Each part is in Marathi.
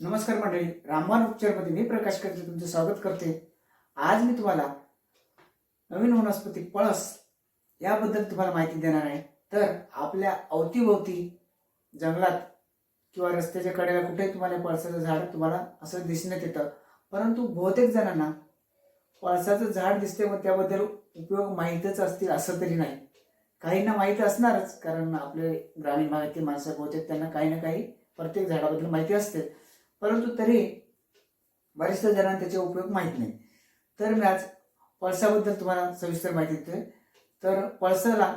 नमस्कार मंडळी रामबाण उपचारमध्ये मी प्रकाश करते तुमचं स्वागत करते. आज मी तुम्हाला नवीन वनस्पती पळस याबद्दल तुम्हाला माहिती देणार आहे. तर आपल्या अवतीभोवती जंगलात किंवा रस्त्याच्या कडेला कुठेही तुम्हाला पळसाचं झाड तुम्हाला असं दिसण्यात येतं. परंतु बहुतेक जणांना पळसाचं झाड दिसते मग त्याबद्दल उपयोग माहीतच असतील असं तरी नाही. काहींना माहीत असणारच कारण आपले ग्रामीण भागातील माणसं बहुतेक त्यांना काही ना काही प्रत्येक झाडाबद्दल माहिती असते. परंतु तरी बऱ्याचशा जणांना त्याचे उपयोग माहीत नाही. तर मी आज पळसाबद्दल तुम्हाला सविस्तर माहिती देतोय. तर पळसाला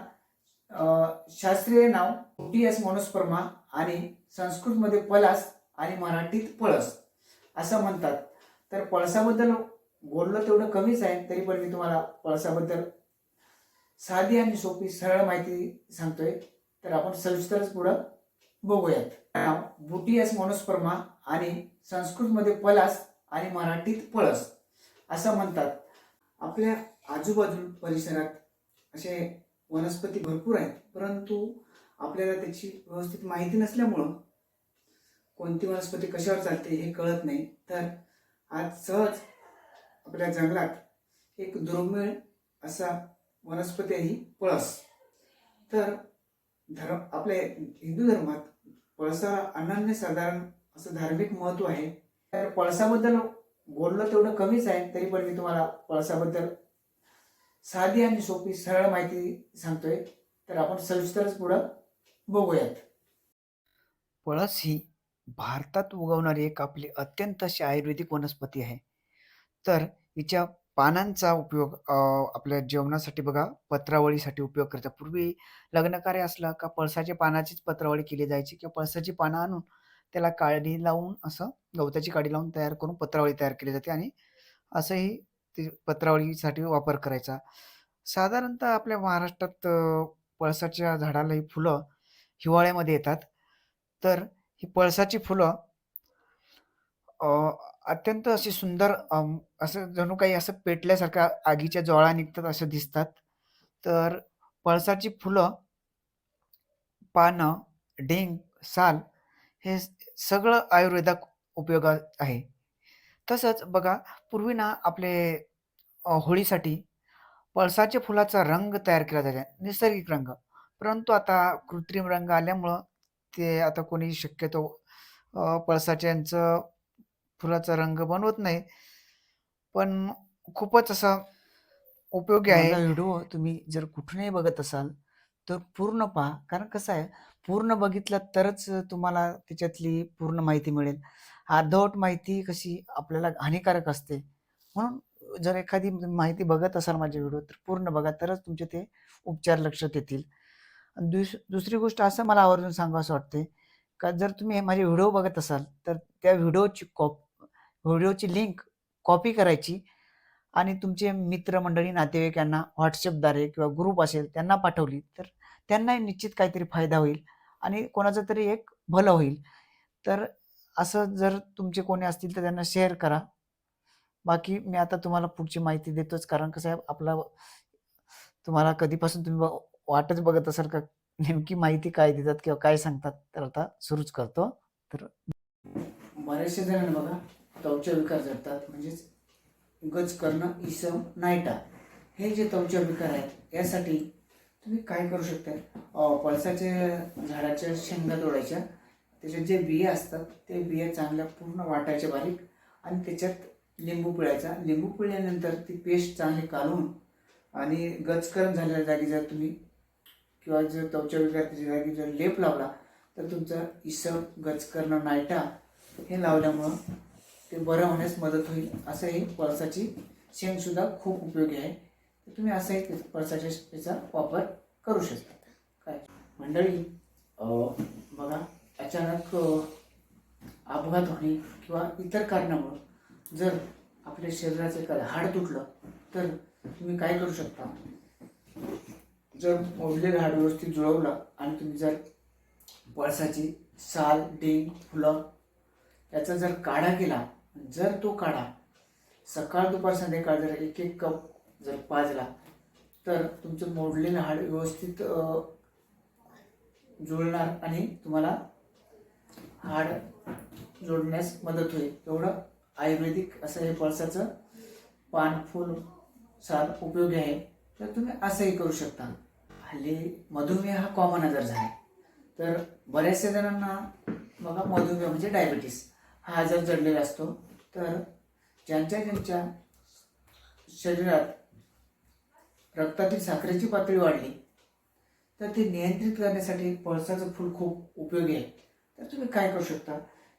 शास्त्रीय नाव टीएस मोनोस्पर्मा आणि संस्कृतमध्ये पलास आणि मराठीत पळस असं म्हणतात. तर पळसाबद्दल बोललं तेवढं कमीच आहे तरी पण मी तुम्हाला पळसाबद्दल साधी आणि सोपी सरळ माहिती सांगतोय. तर आपण सविस्तरच पुढं बघूयात. नाव एस मोनोस्पर्मा आणि संस्कृतमध्ये पलास आणि मराठीत पळस असं म्हणतात. आपल्या आजूबाजू परिसरात असे वनस्पती भरपूर आहेत परंतु आपल्याला त्याची व्यवस्थित माहिती नसल्यामुळं कोणती वनस्पती कशावर चालते हे कळत नाही. तर आज सहज आपल्या जंगलात एक दुर्मिळ असा वनस्पती आहे ही पळस. तर धर्म आपल्या हिंदू धर्मात पळसाला अनन्य साधारण असं धार्मिक महत्त्व आहे. तर पळसाबद्दल बोललं तेवढं कमीच आहे तरी पण मी तुम्हाला पळसाबद्दल साधी आणि सोपी सरळ माहिती सांगतोय. तर आपण सविस्तरच पुढं बघूयात. पळस ही भारतात उगवणारी एक आपली अत्यंत अशी आयुर्वेदिक वनस्पती आहे. तर हिच्या पानांचा उपयोग आपल्या जेवणासाठी बघा पत्रावळीसाठी उपयोग करतात. पूर्वी लग्नकार्य असलं का पळसाच्या पानाचीच पत्रावळी केली जायची किंवा पळसाची पानं आणून त्याला काडी लावून असं गवताची काडी लावून तयार करून पत्रावळी तयार केली जाते आणि असंही ते पत्रावळीसाठी वापर करायचा. साधारणतः आपल्या महाराष्ट्रात पळसाच्या झाडाला ही फुलं हिवाळ्यामध्ये येतात. तर ही पळसाची फुलं अत्यंत अशी सुंदर असं जणू काही असं पेटल्यासारखं आगीच्या ज्वाळा निघतात असं दिसतात. तर पळसाची फुलं पानं डिंक साल हे स- सगळं आयुर्वेदात उपयोगात आहे. तसंच बघा पूर्वी ना आपले अ, होळीसाठी पळसाच्या फुलाचा रंग तयार केला जायचा नैसर्गिक रंग. परंतु आता कृत्रिम रंग आल्यामुळं ते आता कोणी शक्यतो अ, पळसाच्या यांचं फुलाचा रंग बनवत नाही. पण खूपच असा उपयोगी आहे. माझा व्हिडिओ तुम्ही जर कुठूनही बघत असाल तर पूर्ण पहा. कारण कसं आहे पूर्ण बघितलं तरच तुम्हाला त्याच्यातली पूर्ण माहिती मिळेल. अर्धवट माहिती कशी आपल्याला हानिकारक असते. म्हणून जर एखादी माहिती बघत असाल माझे व्हिडिओ तर पूर्ण बघा तरच तुमचे ते उपचार लक्षात येतील. दुस दुसरी गोष्ट असं मला आवर्जून सांगावं वाटते का जर तुम्ही माझे व्हिडिओ बघत असाल तर त्या व्हिडिओची कॉप व्हिडिओची लिंक कॉपी करायची आणि तुमचे मित्रमंडळी नातेवाईक यांना व्हॉट्सअपद्वारे किंवा ग्रुप असेल त्यांना पाठवली तर त्यांनाही निश्चित काहीतरी फायदा होईल. आणि कोणाचं तरी एक भलं होईल. तर असं जर तुमचे कोणी असतील तर त्यांना शेअर करा. बाकी मी आता तुम्हाला पुढची माहिती देतोच कारण कसं आहे आपला तुम्हाला कधीपासून तुम्ही वाटच बघत असाल का नेमकी माहिती काय देतात किंवा काय सांगतात तर आता सुरूच करतो. तर बरेचसे जण बघा त्वचा विकार जडतात म्हणजेच गज करणं इसम नायटा हे जे त्वचा विकार आहेत यासाठी तुम्ही काय करू शकता? पळसाच्या झाडाच्या शेंगा तोडायच्या. त्याच्यात जे बिया असतात ते बिया चांगल्या पूर्ण वाटायच्या बारीक आणि त्याच्यात लिंबू पिळायचा. लिंबू पिळल्यानंतर ती पेस्ट चांगली काढून आणि गचकरण झालेल्या जागी जर तुम्ही किंवा जर त्वचा वगैरे त्याच्या जागी जर लेप लावला तर तुमचा इसम गचकरण नायटा हे लावल्यामुळं ते बरं होण्यास मदत होईल. असं ही पळसाची शेंगसुद्धा खूप उपयोगी आहे. तर तुम्ही असंही ते पळसाच्या शेंगेचा वापर करू शकता. काय? मंडळी बघा अचानक अपघात होणे किंवा इतर कारणामुळं जर आपल्या शरीराचं एखादं हाड तुटलं तर तुम्ही काय करू शकता? जर मोडलेलं हाड व्यवस्थित जुळवलं आणि तुम्ही जर पळसाची साल डेंग फुलं याचा जर काढा केला जर तो काढा सकाळ दुपार संध्याकाळ जर एक एक कप जर पाजला तर तुमचं मोडलेलं हाड व्यवस्थित जुळणार आणि तुम्हाला हाड जोडण्यास मदत होईल. एवढं आयुर्वेदिक असं हे पळसाचं पान फूल सार उपयोगी आहे. तर तुम्ही असंही करू शकता. हल्ली मधुमेह हा कॉमन आजार झाला तर बऱ्याचशा जणांना बघा मधुमेह म्हणजे डायबिटीस हा आजार जडलेला असतो. तर ज्यांच्या ज्यांच्या शरीरात रक्तातील साखरेची पातळी वाढली. तर ते नियंत्रित करण्यासाठी पळसाचं फूल खूप उपयोगी आहे. तर तुम्ही काय करू शकता?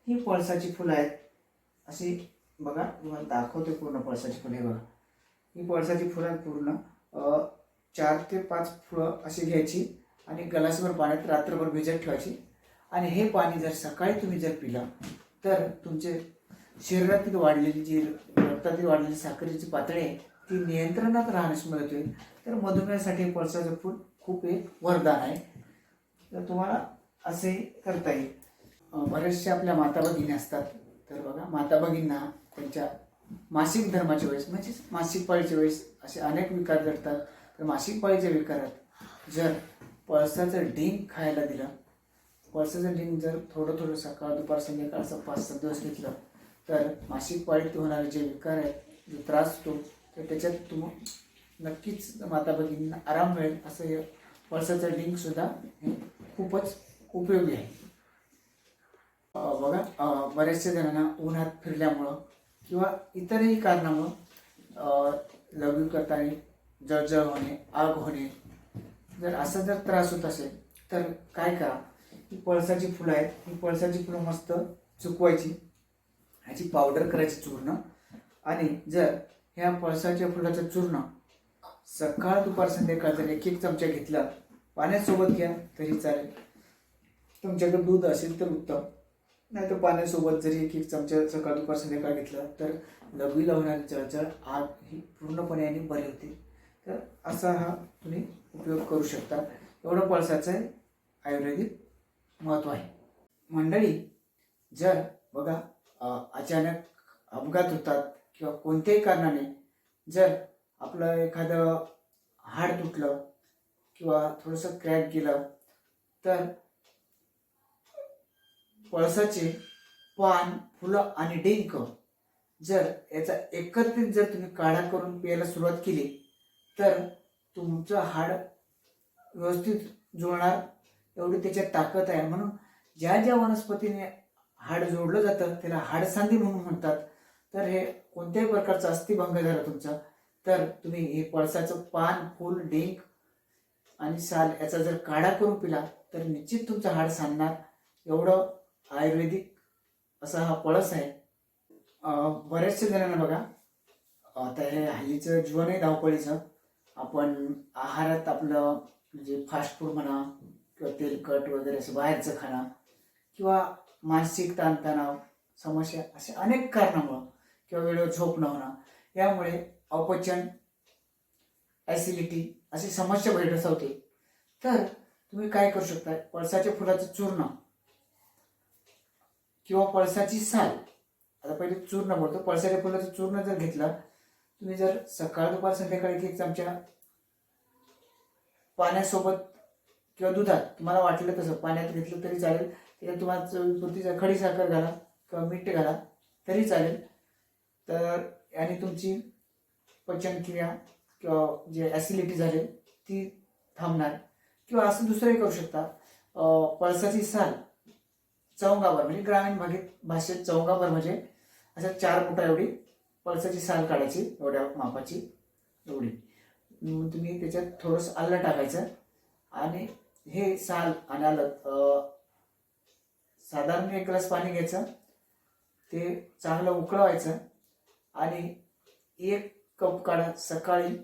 ही पळसाची फुलं आहेत. अशी बघा तुम्हाला दाखवते पूर्ण पळसाची फुलं. हे बघा. ही पळसाची फुलं पूर्ण. चार ते पाच फुलं अशी घ्यायची आणि गलासभर पाण्यात रात्रभर भिजत ठेवायची. आणि हे पाणी जर सकाळी तुम्ही जर पिलं तर तुमचे शरीरातील वाढलेली जी रक्तातील वाढलेली साखरेची पातळी आहे ती नियंत्रणात राहण्यास मदत होईल तर मधुमेहासाठी पळसाचं फूल खूप एक वरदान आहे. तर तुम्हाला असे करता येईल. बरेचसे बऱ्याचशा आपल्या माता भगिनी असतात. तर बघा माता भगिनींना त्यांच्या मासिक धर्माच्या वेळेस म्हणजेच मासिक पाळीच्या वेळेस असे अनेक विकार जडतात तर मासिक पाळीच्या विकारात जर पळसाचं डिंक खायला दिलं पळसाचं डिंक जर थोडं थोडं सकाळ दुपार संध्याकाळ असं पाच सात दिवस घेतलं तर मासिक पाळीत होणारे जे विकार आहेत जो त्रास होतो तर त्याच्यात तुम नक्कीच माता भगिनींना आराम मिळेल असं हे पळसाचं डिंक सुद्धा हे खूपच उपयोगी आहे. बघा बऱ्याचशा जणांना उन्हात फिरल्यामुळं किंवा इतरही कारणामुळं लग्न करताना जळजळ होणे आग होणे जर असा जर त्रास होत असेल तर काय करा? ही पळसाची फुलं आहेत ही पळसाची फुलं मस्त चुकवायची ह्याची पावडर करायची चूर्ण. आणि जर ह्या पळसाच्या फुलाचं चूर्ण. सकाळ दुपार संध्याकाळ जर एक एक चमचा घेतला पाण्यासोबत घ्या तरी चालेल. तुमच्याकडे दूध असेल तर उत्तम. नाही तर पाण्यासोबत जरी एक एक चमचा सकाळ दुपार संध्याकाळ घेतला तर लघवीला होणारी चळचळ आग ही पूर्णपणे आणि बरी होते. तर असा हा तुम्ही उपयोग करू शकता. एवढं पळसाचं आयुर्वेदिक महत्त्व आहे. मंडळी जर बघा अचानक अपघात होतात किंवा कोणत्याही कारणाने जर आपलं एखादं हाड तुटलं किंवा थोडंसं क्रॅक गेलं तर पळसाचे पान फुलं आणि डिंक जर याचा एकत्रित जर तुम्ही काढा करून प्यायला सुरुवात केली तर तुमचं हाड व्यवस्थित जुळणार एवढी त्याच्यात ताकद आहे. म्हणून ज्या ज्या वनस्पतीने हाड जोडलं जातं त्याला हाडसांदी म्हणून म्हणतात. तर हे कोणत्याही प्रकारचा अस्थिभंग झाला तुमचा तर तुम्ही हे पळसाचं पान फूल डिंक आणि साल याचा जर काढा करून पिला तर निश्चित तुमचं हाड सांगणार एवढं आयुर्वेदिक असा हा पळस आहे. बऱ्याचशा जणांना बघा आता हे हल्लीचं जीवन आहे धावपळीचं. आपण आहारात आपलं म्हणजे फास्ट फूड म्हणा किंवा तेलकट वगैरे असं बाहेरचं खाणं किंवा मानसिक ताणतणाव समस्या असे अनेक कारणामुळं किंवा वेळेवर झोप न होणं. यामुळे अपचन ॲसिडिटी अशी समस्या भेडसावते तर तुम्ही काय करू शकता? पळसाच्या फुलाचं चूर्ण किंवा पळसाची साल. आता पहिले चूर्ण बोलतो. पळसाच्या फुलाचं चूर्ण जर घेतलं तुम्ही जर सकाळ दुपार संध्याकाळी एक चमचा पाण्यासोबत किंवा दुधात तुम्हाला वाटलं तसं पाण्यात घेतलं तरी चालेल. त्याच्यात तुम्हाला चवीपुरती खडी साखर घाला किंवा मीठ घाला तरी चालेल. तर याने तुमची पचनक्रिया किंवा जे ॲसिडिटी झाली ती थांबणार. किंवा असं दुसरंही करू शकता. पळसाची साल चौंगावर म्हणजे ग्रामीण भागेत भाषेत चौंगावर म्हणजे अशा चार फुटा एवढी पळसाची साल काढायची एवढ्या मापाची एवढी. तुम्ही त्याच्यात थोडंसं आलं टाकायचं. आणि हे साल आणि आलं साधारण एक ग्लास पाणी घ्यायचं. ते चांगलं उकळवायचं. आणि एक कप काढा सकाळी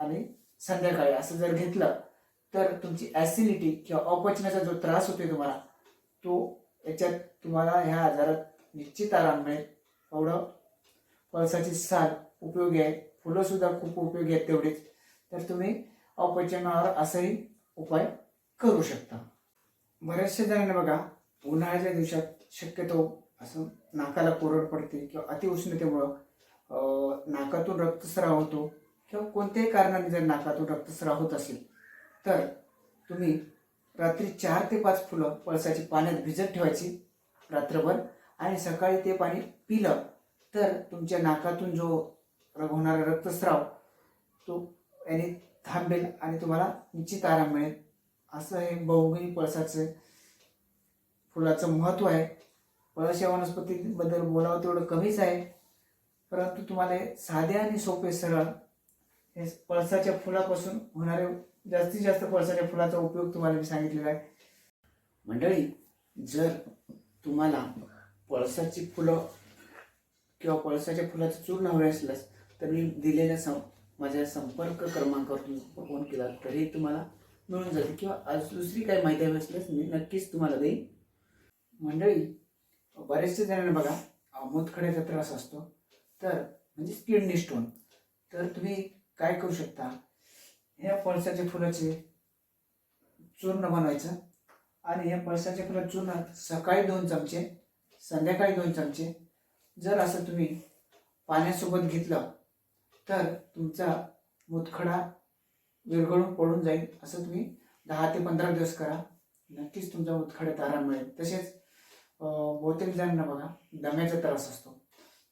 आणि संध्याकाळी. असं जर घेतलं तर तुमची ॲसिडिटी किंवा अपचनाचा जो त्रास होतोय तुम्हाला तो याच्यात तुम्हाला ह्या आजारात निश्चित आराम मिळेल. एवढं पळसाची साल उपयोगी आहे. फुलंसुद्धा खूप उपयोगी आहेत तेवढेच. तर तुम्ही अपचनावर असाही उपाय करू शकता. बऱ्याचशा जणांना बघा उन्हाळ्याच्या दिवसात शक्यतो असं नाकाला कोरड पडते किंवा अतिउष्णतेमुळं नाकातून रक्तस्राव होतो किंवा कोणत्याही कारणाने जर नाकातून रक्तस्राव होत असेल तर तुम्ही रात्री चार ते पाच फुलं पळसाची पाण्यात भिजत ठेवायची रात्रभर आणि सकाळी ते पाणी पिलं तर तुमच्या नाकातून जो होणारा रक्तस्राव तो याने थांबेल आणि तुम्हाला निश्चित आराम मिळेल. असं हे बहुगुणी पळसाचं फुलाचं महत्त्व आहे. पळस या वनस्पतीबद्दल बोलावं तेवढं कमीच आहे. परंतु तुम्हाला साधे आणि सोपे सरळ हे पळसाच्या फुलापासून होणारे जास्तीत जास्त पळसाच्या फुलाचा उपयोग तुम्हाला मी सांगितलेला आहे. मंडळी जर तुम्हाला पळसाची फुलं किंवा पळसाच्या फुलाचं चूर्ण हवे असल्यास तर मी दिलेल्या सं माझ्या संपर्क क्रमांकावर तुम्ही फोन केला तरी तुम्हाला मिळून जाते. किंवा आज दुसरी काही माहिती हवी असल्यास मी नक्कीच तुम्हाला देईन. मंडळी बरेचसे जणांना बघा अं, त्रास असतो. तर म्हणजे किडनी स्टोन तर तुम्ही काय करू शकता? ह्या पळसाच्या फुलाचे चूर्ण बनवायचं आणि ह्या पळसाच्या फुलं चूर्ण सकाळी दोन चमचे संध्याकाळी दोन चमचे. जर असं तुम्ही पाण्यासोबत घेतलं तर तुमचा मुतखडा विरघळून पडून जाईल. असं तुम्ही दहा ते पंधरा दिवस करा. नक्कीच तुमचा मुतखड्यात आराम मिळेल. तसेच बहुतेक जणांना बघा दम्याचा त्रास असतो.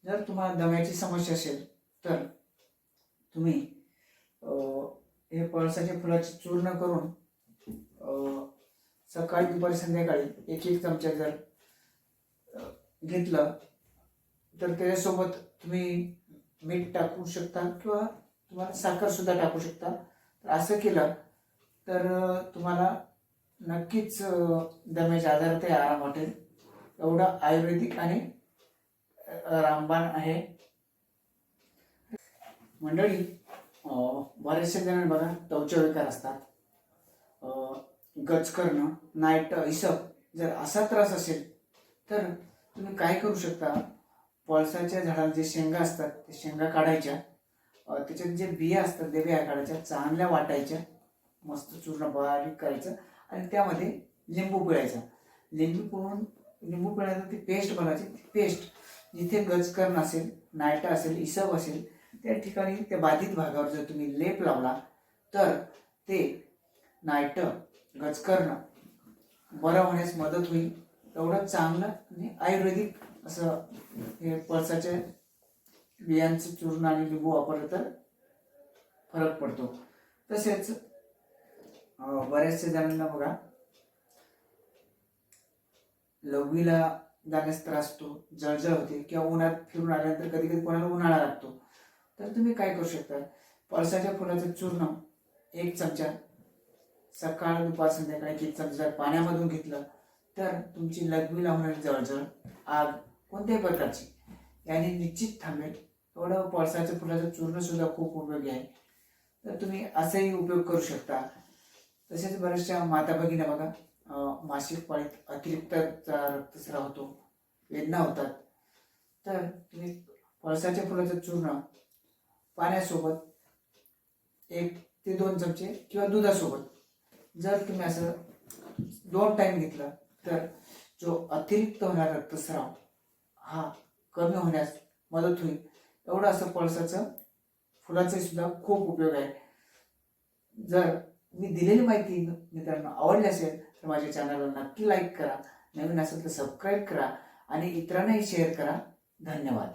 जर तुम्हाला दम्याची समस्या असेल तर तुम्ही हे पळसाच्या फुलाचे चूर्ण करून सकाळी दुपारी संध्याकाळी एक एक चमचा जर घेतलं तर त्याच्यासोबत तुम्ही मीठ टाकू शकता किंवा तुम्हाला साखरसुद्धा टाकू शकता. तर असं केलं तर तुम्हाला नक्कीच दम्याच्या आजारातही आराम वाटेल. एवढं आयुर्वेदिक आणि रामबाण आहे. मंडळी बरेचसे जण बघा त्वचा विकार असतात गच करणं नाईट इसप जर असा त्रास असेल तर तुम्ही काय करू शकता? पळसाच्या झाडाला जे शेंगा असतात ते शेंगा काढायच्या. त्याच्यात जे बिया असतात ते बिया काढायच्या चांगल्या वाटायच्या. मस्त चूर्ण बारीक करायचं आणि त्यामध्ये लिंबू पिळायचा. लिंबू पिळून लिंबू पिळायचं ती पेस्ट बनवायची ती पेस्ट जिथे गजकर्ण असेल नायटा असेल इसब असेल त्या ठिकाणी त्या बाधित भागावर जर तुम्ही लेप लावला तर ते नायट गजकर्ण बरं होण्यास मदत होईल. एवढं चांगलं आणि आयुर्वेदिक असं हे पळसाच्या बियांचं चूर्ण आणि लिंबू वापरलं तर फरक पडतो. तसेच बऱ्याचशा जणांना बघा लघवीला जाण्यास त्रास होतो जळजळ होते किंवा उन्हात फिरून आल्यानंतर कधी कधी कोणाला उन्हाळा लागतो. तर तुम्ही काय करू शकता? पळसाच्या फुलाचं चूर्ण एक चमचा सकाळ दुपार संध्याकाळी एक चमचा पाण्यामधून घेतलं तर तुमची लघवीला होणारी जळजळ आग कोणत्याही प्रकारची. याने निश्चित थांबेल. एवढं पळसाच्या फुलाचं चूर्ण सुद्धा खूप उपयोगी आहे. तर तुम्ही असाही उपयोग करू शकता. तसेच बऱ्याचशा माता भगिनी बघा मासिक पाळीत अतिरिक्त चा रक्तस्राव होतो वेदना होतात. तर तुम्ही पळसाच्या फुलाचं चूर्ण पाण्यासोबत एक ते दोन चमचे किंवा दुधासोबत जर तुम्ही असं दोन टाईम घेतलं तर जो अतिरिक्त होणारा रक्तस्राव हा कमी होण्यास मदत होईल. एवढं असं पळसाचं फुलाचे सुद्धा खूप उपयोग आहे. जर मी दिलेली माहिती मित्रांनो आवडली असेल तर माझ्या चॅनलला नक्की लाईक करा. नवीन असेल तर सबस्क्राईब करा आणि इतरांनाही शेअर करा. धन्यवाद.